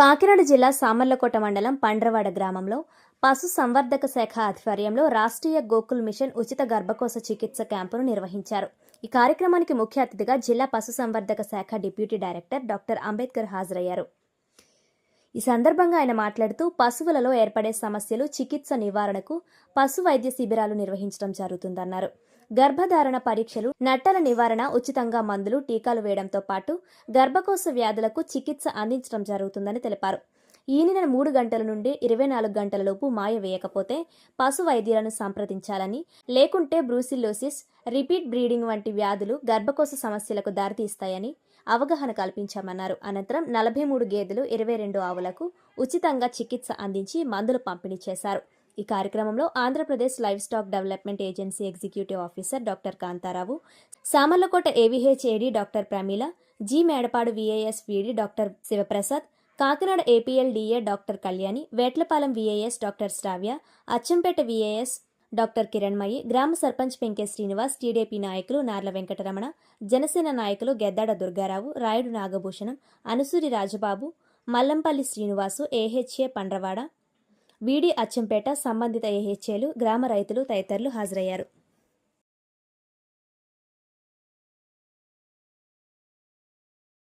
కాకినాడ జిల్లా సామర్లకోట మండలం పండ్రవాడ గ్రామంలో పశు సంవర్ధక శాఖ ఆధ్వర్యంలో రాష్ట్రీయ గోకుల్ మిషన్ ఉచిత గర్భకోశ చికిత్స క్యాంపును నిర్వహించారు. ఈ కార్యక్రమానికి ముఖ్య అతిథిగా జిల్లా పశు సంవర్ధక శాఖ డిప్యూటీ డైరెక్టర్ డాక్టర్ అంబేద్కర్ హాజరయ్యారు. ఈ సందర్భంగా ఆయన మాట్లాడుతూ పశువులలో ఏర్పడే సమస్యలు చికిత్స నివారణకు పశు వైద్య శిబిరాలు నిర్వహించడం జరుగుతుందన్నారు. గర్భధారణ పరీక్షలు నట్టల నివారణ ఉచితంగా మందులు టీకాలు వేయడంతో పాటు గర్భకోశ వ్యాధులకు చికిత్స అందించడం జరుగుతుందని తెలిపారు. ఈనిన మూడు గంటల నుండి ఇరవై నాలుగు గంటలలోపు మాయ వేయకపోతే పశు వైద్యులను సంప్రదించాలని లేకుంటే బ్రూసిల్లోసిస్ రిపీట్ బ్రీడింగ్ వంటి వ్యాధులు గర్భకోశ సమస్యలకు దారితీస్తాయని అవగాహన కల్పించామన్నారు. అనంతరం నలభై మూడు గేదెలు ఇరవై రెండు ఆవులకు ఉచితంగా చికిత్స అందించి మందులు పంపిణీ చేశారు. ఈ కార్యక్రమంలో Andhra Pradesh livestock development agency executive officer doctor Kantharao Samarlakota AVHAD doctor Pramila G Medapadu VAS VD doctor Sivaprasad Kakinada APL DA doctor Kalyani Vetlapalem VAS doctor Sravya Achampeta VAS doctor Kiranmayi గ్రామ sarpanch Penke Srinivas TDP నాయకులు నార్ల వెంకటరమణ జనసేన నాయకులు Geddada Durgarao Rayudu Nagabhushanam Anusuri Rajababu Mallampalli Srinivasu A H A Pandravada వీడి అచ్చంపేట సంబంధిత ఏహెచ్ఏలు గ్రామ రైతులు తదితరులు హాజరయ్యారు.